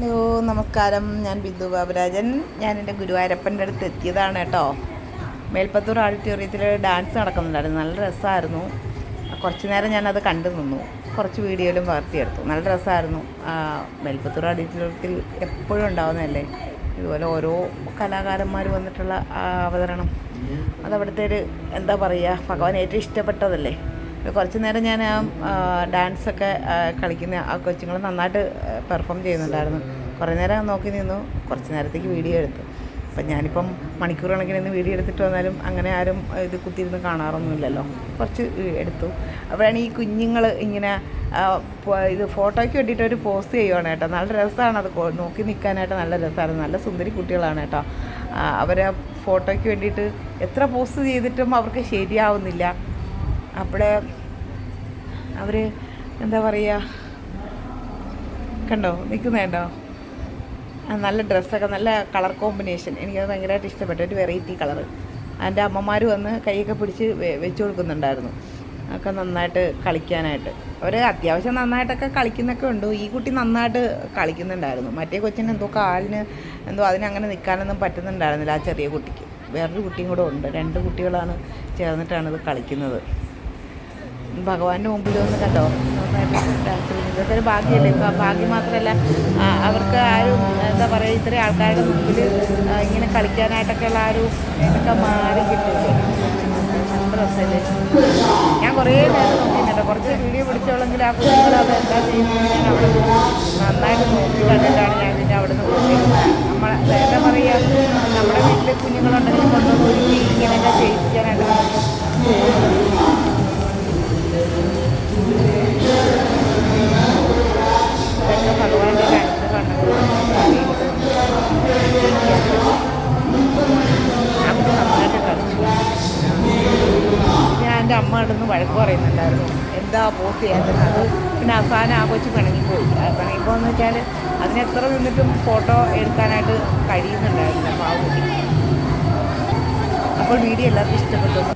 Hello നമസ്കാരം. ഞാൻ ബിന്ദു ബാബുരാജൻ. ഞാൻ എന്റെ ഗുരുവായൂരപ്പന്റെ അടുത്ത് എത്തിയതാണ് കേട്ടോ. മേൽപ്പത്തൂർ ഓഡിറ്റോറിയത്തിൽ ഡാൻസ് നടക്കുന്നുണ്ടായിരുന്നു. നല്ല രസമായിരുന്നു. കുറച്ച് നേരം ഞാനത് കണ്ടു നിന്നു. കുറച്ച് വീഡിയോയിലും പകർത്തിയെടുത്തു നല്ല രസമായിരുന്നു. മേൽപ്പത്തൂർ ഓഡിറ്റോറിയത്തിൽ എപ്പോഴും ഉണ്ടാവുന്നതല്ലേ? ഇതുപോലെ ഓരോ കലാകാരന്മാർ വന്നിട്ടുള്ള അവതരണം. അതവിടുത്തെ ഒരു എന്താ പറയുക ഭഗവാൻ ഏറ്റവും ഇഷ്ടപ്പെട്ടതല്ലേ? കുറച്ച് നേരം ഞാൻ ഡാൻസൊക്കെ കളിക്കുന്ന ആ കൊച്ചുങ്ങൾ നന്നായിട്ട് പെർഫോം ചെയ്യുന്നുണ്ടായിരുന്നു. കുറേ നേരം നോക്കി നിന്നു കുറച്ച് നേരത്തേക്ക് വീഡിയോ എടുത്തു. അപ്പം ഞാനിപ്പം മണിക്കൂർ കണക്കിന് നിന്ന് വീഡിയോ എടുത്തിട്ട് വന്നാലും അങ്ങനെ ആരും ഇത് കുത്തിയിരുന്ന് കാണാറൊന്നുമില്ലല്ലോ. കുറച്ച് എടുത്തു. അപ്പോഴാണ് ഈ കുഞ്ഞുങ്ങൾ ഇങ്ങനെ ഇത് ഫോട്ടോയ്ക്ക് വേണ്ടിയിട്ട് ഒരു പോസ്റ്റ് ചെയ്യുവാണ് കേട്ടോ. നല്ല രസമാണ് അത് നോക്കി നിൽക്കാനായിട്ട് നല്ല രസമാണ് നല്ല സുന്ദരി കുട്ടികളാണ് കേട്ടോ. അവരെ ഫോട്ടോയ്ക്ക് വേണ്ടിയിട്ട് എത്ര പോസ്റ്റ് ചെയ്തിട്ടും അവർക്ക് ശരിയാവുന്നില്ല. അവിടെ അവർ എന്താ പറയുക കണ്ടോ? നിൽക്കുന്നുണ്ടോ നല്ല ഡ്രസ്സൊക്കെ നല്ല കളർ കോമ്പിനേഷൻ എനിക്കത് ഭയങ്കരമായിട്ട് ഇഷ്ടപ്പെട്ടു. ഒരു വെറൈറ്റി കളർ എന്റെ അമ്മമാർ വന്ന് കൈയൊക്കെ പിടിച്ച് വെച്ച് കൊടുക്കുന്നുണ്ടായിരുന്നു. ഒക്കെ നന്നായിട്ട് കളിക്കാനായിട്ട്. അവർ അത്യാവശ്യം നന്നായിട്ടൊക്കെ കളിക്കുന്നൊക്കെ ഉണ്ട്. ഈ കുട്ടി നന്നായിട്ട് കളിക്കുന്നുണ്ടായിരുന്നു. മറ്റേ കൊച്ചിന് എന്തോ കാലിന് എന്തോ അതിനങ്ങനെ നിൽക്കാനൊന്നും പറ്റുന്നുണ്ടായിരുന്നില്ല ആ ചെറിയ കുട്ടിക്ക്. വേറൊരു കുട്ടിയും കൂടെ ഉണ്ട്. രണ്ട് കുട്ടികളാണ് ചേർന്നിട്ടാണ് ഇത് കളിക്കുന്നത്. ഭഗവാന്റെ മുമ്പിൽ വന്ന് കണ്ടോ? ഇതൊക്കെ ഭാഗ്യമല്ലേ? ഇപ്പം ഭാഗ്യം മാത്രമല്ല അവർക്ക് ആരും എന്താ പറയുക ഇത്രയും ആൾക്കാരുടെ മുമ്പിൽ ഇങ്ങനെ കളിക്കാനായിട്ടൊക്കെയുള്ള ആ ഒരു ഇതൊക്കെ മാറി കിട്ടില്ലേ രസമല്ലേ? ഞാൻ കുറേ നേരം നോക്കിയിട്ടുണ്ട്. കുറച്ച് വീഡിയോ പിടിച്ചോളെങ്കിൽ ആ കുട്ടികൾ അത് എന്താ ചെയ്യുന്നത് അവിടെ നന്നായിട്ട് നോക്കി കണ്ടിട്ടാണ് ഞാൻ പിന്നെ അവിടെ നിന്ന് നമ്മളെ എന്താ പറയുക നമ്മുടെ വീട്ടിൽ കുഞ്ഞുങ്ങളുണ്ടെങ്കിൽ എന്റെ അമ്മ ഇടുന്ന് വഴക്ക് പറയുന്നുണ്ടായിരുന്നു. എന്താ പോസ്റ്റ് ചെയ്യാത്തത് അത് പിന്നെ അവസാനം ആ കൊച്ചു പിണങ്ങിപ്പോയി ആ പിണങ്ങിപ്പോന്ന് വെച്ചാൽ അതിനെത്ര നിന്നിട്ടും ഫോട്ടോ എടുക്കാനായിട്ട് കഴിയുന്നുണ്ടായിരുന്നില്ല പാവ കുട്ടി. അപ്പോൾ വീഡിയോ എല്ലാവർക്കും ഇഷ്ടപ്പെട്ടു.